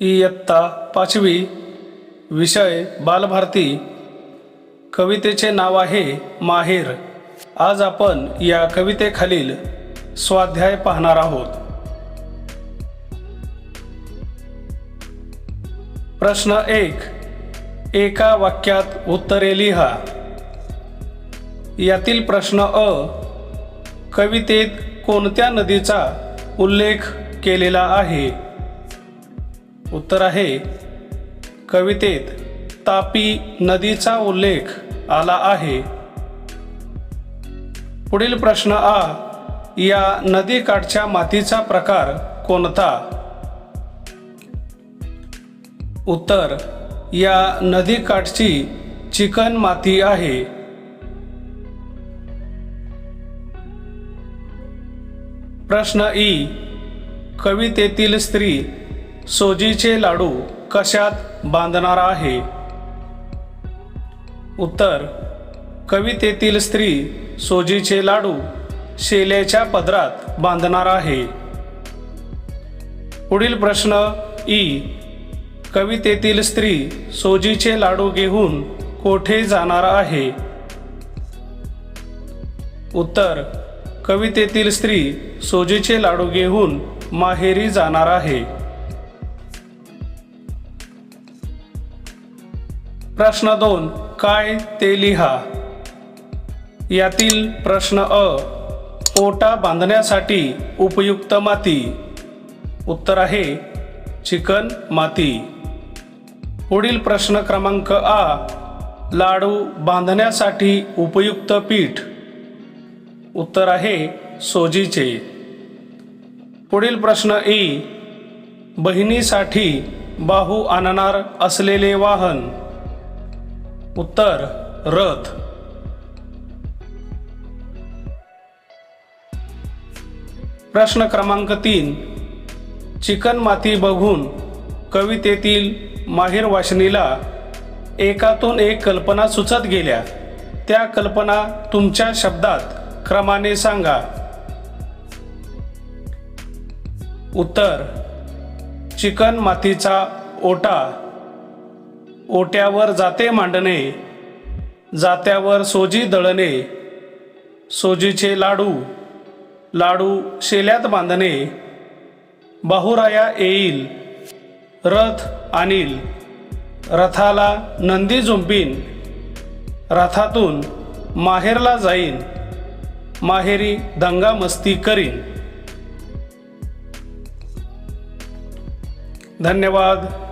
इयत्ता पाचवी विषय बालभारती कवितेचे नाव आहे माहेर आज आपण या कवितेखालील स्वाध्याय पाहणार आहोत. प्रश्न एक एका वाक्यात उत्तरे लिहा. यातील प्रश्न अ कवितेत कोणत्या नदीचा उल्लेख केलेला आहे? उत्तर आहे कवितेत तापी नदीचा उल्लेख आला आहे. पुढील प्रश्न आ या नदीकाठच्या मातीचा प्रकार कोणता? उत्तर या नदीकाठची चिकन माती आहे. प्रश्न ई. कवितेतील स्त्री सोजीचे लाडू कशात बांधणार आहे? उत्तर कवितेतील स्त्री सोजीचे लाडू शेल्याच्या पदरात बांधणार आहे. पुढील प्रश्न ई. कवितेतील स्त्री सोजीचे लाडू घेऊन कोठे जाणार आहे? उत्तर कवितेतील स्त्री सोजीचे लाडू घेऊन माहेरी जाणार आहे. प्रश्न दोन काय ते लिहा? यातील प्रश्न अ ओटा बांधण्यासाठी उपयुक्त माती. उत्तर आहे चिकन माती. पुढील प्रश्न क्रमांक आ लाडू बांधण्यासाठी उपयुक्त पीठ. उत्तर आहे सोजीचे. पुढील प्रश्न ई. बहिणीसाठी बाहू आणणार असलेले वाहन. उत्तर रथ. प्रश्न क्रमांक तीन. चिकन माती बघून कवितेतील माहीर वाशिनीला एकातून एक कल्पना सुचत गेल्या. त्या कल्पना तुमच्या शब्दात क्रमाने सांगा. उत्तर. चिकन मातीचा ओटा. ओट्यावर जाते मांडणे. जात्यावर सोजी दळणे. सोजीचे लाडू. लाडू शेल्यात बांधणे. बाहुराया येईल. रथ आणील. रथाला नंदी झुंपीन रथातून माहेरला जाईन. माहेरी दंगा मस्ती करीन. धन्यवाद.